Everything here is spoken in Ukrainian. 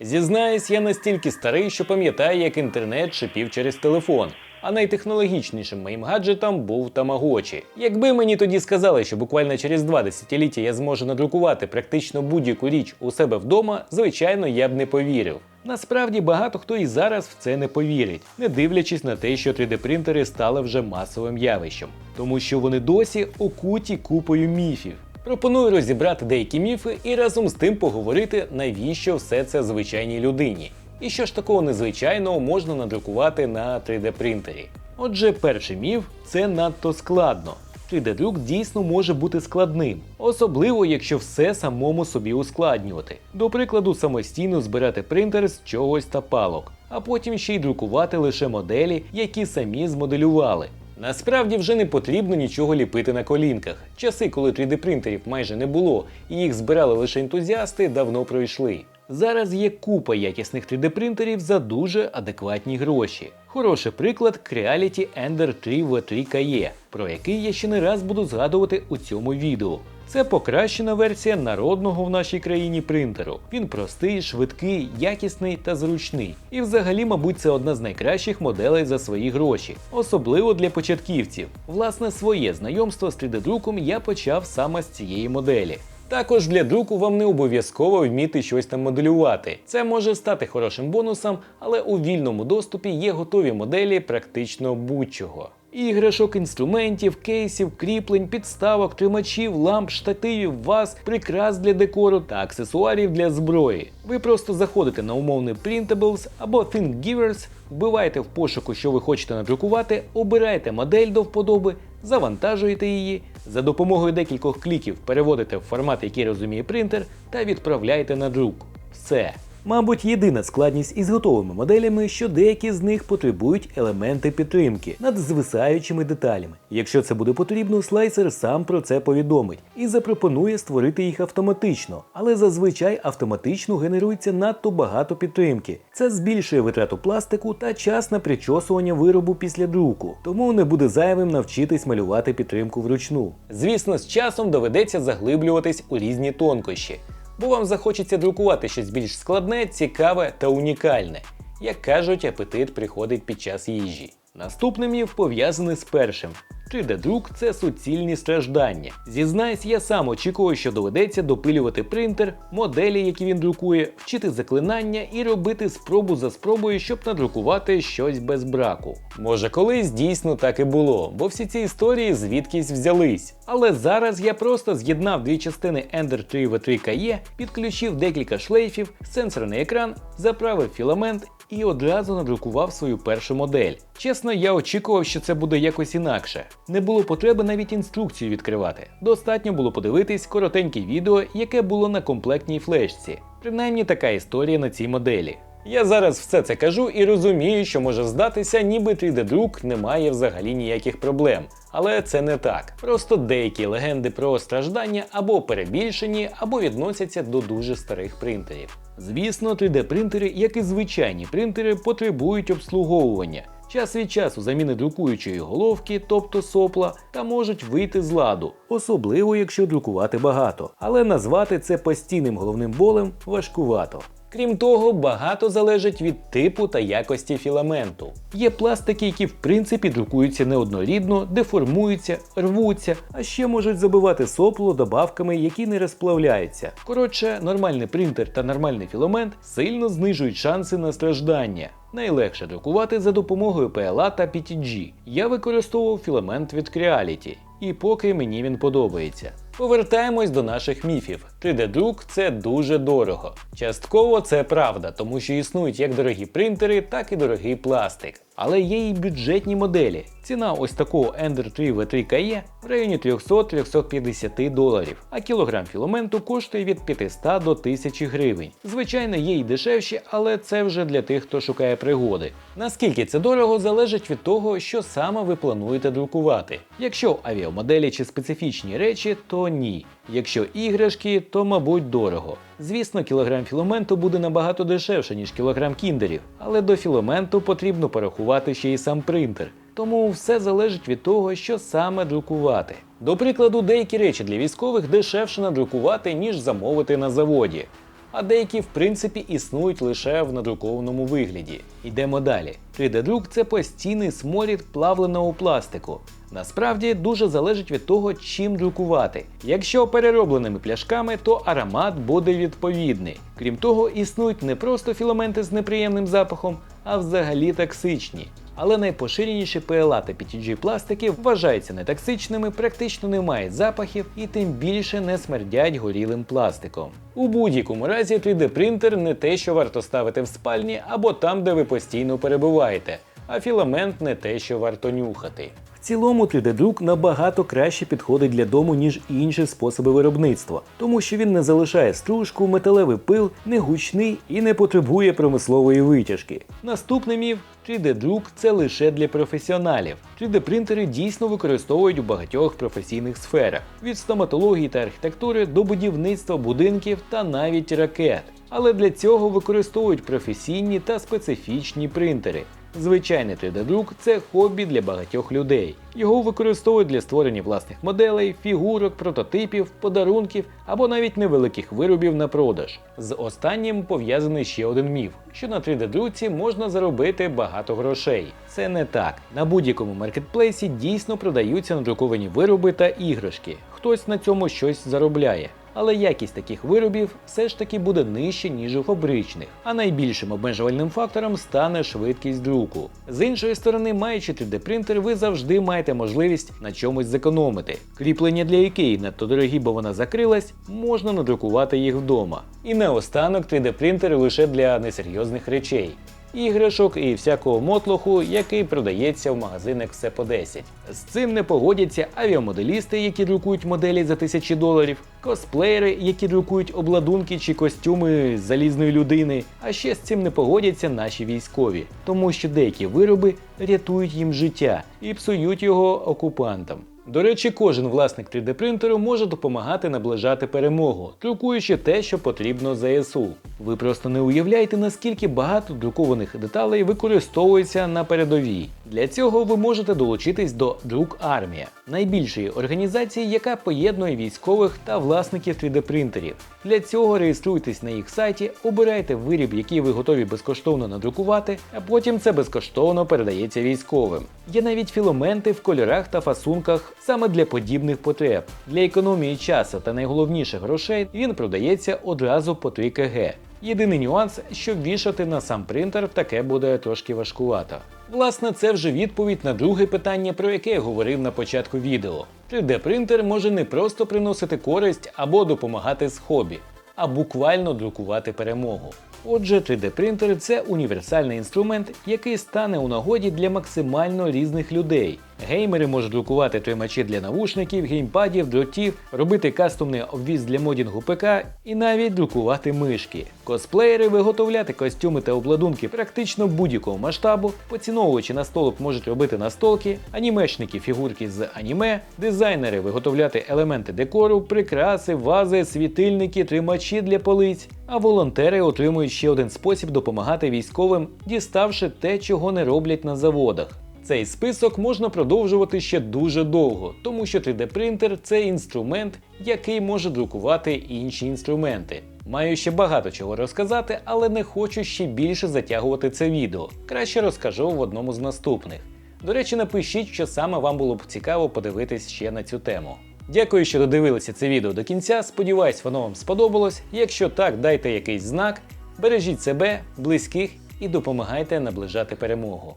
Зізнаюсь, я настільки старий, що пам'ятаю, як інтернет шипів через телефон. А найтехнологічнішим моїм гаджетом був Тамагочі. Якби мені тоді сказали, що буквально через два десятиліття я зможу надрукувати практично будь-яку річ у себе вдома, звичайно, я б не повірив. Насправді багато хто і зараз в це не повірить, не дивлячись на те, що 3D-принтери стали вже масовим явищем, тому що вони досі окуті купою міфів. Пропоную розібрати деякі міфи і разом з тим поговорити, навіщо все це звичайній людині. І що ж такого незвичайного можна надрукувати на 3D принтері. Отже, перший міф це надто складно. 3D-друк дійсно може бути складним, особливо якщо все самому собі ускладнювати. До прикладу, самостійно збирати принтер з чогось та палок, а потім ще й друкувати лише моделі, які самі змоделювали. Насправді вже не потрібно нічого ліпити на колінках. Часи, коли 3D-принтерів майже не було і їх збирали лише ентузіасти, давно пройшли. Зараз є купа якісних 3D-принтерів за дуже адекватні гроші. Хороший приклад Creality Ender 3 V3 KE, про який я ще не раз буду згадувати у цьому відео. Це покращена версія народного в нашій країні принтеру. Він простий, швидкий, якісний та зручний. І взагалі, мабуть, це одна з найкращих моделей за свої гроші, особливо для початківців. Власне, своє знайомство з 3D-друком я почав саме з цієї моделі. Також для друку вам не обов'язково вміти щось там моделювати. Це може стати хорошим бонусом, але у вільному доступі є готові моделі практично будь-чого. Іграшок, інструментів, кейсів, кріплень, підставок, тримачів, ламп, штативів, ваз, прикрас для декору та аксесуарів для зброї. Ви просто заходите на умовний Printables або Thingiverse, вбиваєте в пошуку, що ви хочете надрукувати, обираєте модель до вподоби, завантажуєте її, за допомогою декількох кліків переводите в формат, який розуміє принтер, та відправляєте на друк. Все. Мабуть, єдина складність із готовими моделями, що деякі з них потребують елементи підтримки над звисаючими деталями. Якщо це буде потрібно, слайсер сам про це повідомить і запропонує створити їх автоматично, але зазвичай автоматично генерується надто багато підтримки. Це збільшує витрату пластику та час на причосування виробу після друку, тому не буде зайвим навчитись малювати підтримку вручну. Звісно, з часом доведеться заглиблюватись у різні тонкощі бо вам захочеться друкувати щось більш складне, цікаве та унікальне. Як кажуть, апетит приходить під час їжі. Наступний міф пов'язаний з першим. 3D-друк це суцільні страждання. Зізнаюсь, я сам очікував, що доведеться допилювати принтер, моделі, які він друкує, вчити заклинання і робити спробу за спробою, щоб надрукувати щось без браку. Може, колись дійсно так і було, бо всі ці історії звідкись взялись. Але зараз я просто з'єднав дві частини Ender 3 v 3 KE, підключив декілька шлейфів, сенсорний екран, заправив філамент і одразу надрукував свою першу модель. Чесно, я очікував, що це буде якось інакше. Не було потреби навіть інструкцію відкривати. Достатньо було подивитись коротеньке відео, яке було на комплектній флешці. Принаймні така історія на цій моделі. Я зараз все це кажу і розумію, що може здатися, ніби 3D-друк не має взагалі ніяких проблем. Але це не так. Просто деякі легенди про страждання або перебільшені, або відносяться до дуже старих принтерів. Звісно, 3D-принтери, як і звичайні принтери, потребують обслуговування. Час від часу заміни друкуючої головки, тобто сопла, та можуть вийти з ладу, особливо якщо друкувати багато. Але назвати це постійним головним болем важкувато. Крім того, багато залежить від типу та якості філаменту. Є пластики, які в принципі друкуються неоднорідно, деформуються, рвуться, а ще можуть забивати сопло добавками, які не розплавляються. Коротше, нормальний принтер та нормальний філамент сильно знижують шанси на страждання. Найлегше друкувати за допомогою PLA та PTG. Я використовував філамент від Creality, і поки мені він подобається. Повертаємось до наших міфів. 3D-друк це дуже дорого. Частково це правда, тому що існують як дорогі принтери, так і дорогий пластик. Але є і бюджетні моделі. Ціна ось такого Ender 3 V3 KE в районі 300-350 доларів, а кілограм філаменту коштує від 500 до 1000 гривень. Звичайно, є і дешевші, але це вже для тих, хто шукає пригоди. Наскільки це дорого, залежить від того, що саме ви плануєте друкувати. Якщо авіамоделі чи специфічні речі, то ні. Якщо іграшки, то мабуть дорого. Звісно, кілограм філоменту буде набагато дешевше, ніж кілограм кіндерів, але до філоменту потрібно порахувати ще й сам принтер. Тому все залежить від того, що саме друкувати. До прикладу, деякі речі для військових дешевше надрукувати, ніж замовити на заводі. А деякі в принципі існують лише в надрукованому вигляді. Йдемо далі. 3D-друк це постійний сморід плавленого пластику. Насправді дуже залежить від того, чим друкувати. Якщо переробленими пляшками, то аромат буде відповідний. Крім того, існують не просто філаменти з неприємним запахом, а взагалі токсичні. Але найпоширеніші PLA та PTG пластики вважаються нетоксичними, практично не мають запахів і тим більше не смердять горілим пластиком. У будь-якому разі 3D принтер не те, що варто ставити в спальні або там, де ви постійно перебуваєте, а філамент не те, що варто нюхати. В цілому 3D-друк набагато краще підходить для дому, ніж інші способи виробництва, тому що він не залишає стружку, металевий пил, не гучний і не потребує промислової витяжки. Наступний міф 3D-друк це лише для професіоналів. 3D-принтери дійсно використовують у багатьох професійних сферах: від стоматології та архітектури до будівництва будинків та навіть ракет. Але для цього використовують професійні та специфічні принтери. Звичайний 3D-друк це хобі для багатьох людей. Його використовують для створення власних моделей, фігурок, прототипів, подарунків або навіть невеликих виробів на продаж. З останнім пов'язаний ще один міф, що на 3D-друці можна заробити багато грошей. Це не так. На будь-якому маркетплейсі дійсно продаються надруковані вироби та іграшки. Хтось на цьому щось заробляє. Але якість таких виробів все ж таки буде нижче, ніж у фабричних. А найбільшим обмежувальним фактором стане швидкість друку. З іншої сторони, маючи 3D-принтер, ви завжди маєте можливість на чомусь зекономити. Кріплення для Ікеї надто дорогі, бо вона закрилась, можна надрукувати їх вдома. І наостанок 3D-принтер лише для несерйозних речей. Іграшок і всякого мотлоху, який продається в магазинах все по 10. З цим не погодяться авіамоделісти, які друкують моделі за тисячі доларів, косплеєри, які друкують обладунки чи костюми залізної людини. А ще з цим не погодяться наші військові, тому що деякі вироби рятують їм життя і псують його окупантам. До речі, кожен власник 3D принтеру може допомагати наближати перемогу, друкуючи те, що потрібно ЗСУ. Ви просто не уявляєте, наскільки багато друкованих деталей використовується на передовій. Для цього ви можете долучитись до Друк Армія, найбільшої організації, яка поєднує військових та власників 3D принтерів. Для цього реєструйтесь на їх сайті, обирайте виріб, який ви готові безкоштовно надрукувати, а потім це безкоштовно передається військовим. Є навіть філаменти в кольорах та фасунках саме для подібних потреб. Для економії часу та найголовніше грошей він продається одразу по 3 кг. Єдиний нюанс, що вішати на сам принтер таке буде трошки важкувато. Власне, це вже відповідь на друге питання, про яке я говорив на початку відео. 3D принтер може не просто приносити користь або допомагати з хобі, а буквально друкувати перемогу. Отже, 3D принтер це універсальний інструмент, який стане у нагоді для максимально різних людей. Геймери можуть друкувати тримачі для навушників, геймпадів, дротів, робити кастомний обвіз для модінгу ПК і навіть друкувати мишки. Косплеєри виготовляти костюми та обладунки практично будь-якого масштабу, поціновувачі настолок можуть робити настолки, анімешники фігурки з аніме, дизайнери виготовляти елементи декору, прикраси, вази, світильники, тримачі для полиць. А волонтери отримують ще один спосіб допомагати військовим, діставши те, чого не роблять на заводах. Цей список можна продовжувати ще дуже довго, тому що 3D принтер це інструмент, який може друкувати інші інструменти. Маю ще багато чого розказати, але не хочу ще більше затягувати це відео. Краще розкажу в одному з наступних. До речі, напишіть, що саме вам було б цікаво подивитись ще на цю тему. Дякую, що додивилися це відео до кінця. Сподіваюсь, воно вам сподобалось. Якщо так, дайте якийсь знак. Бережіть себе, близьких і допомагайте наближати перемогу.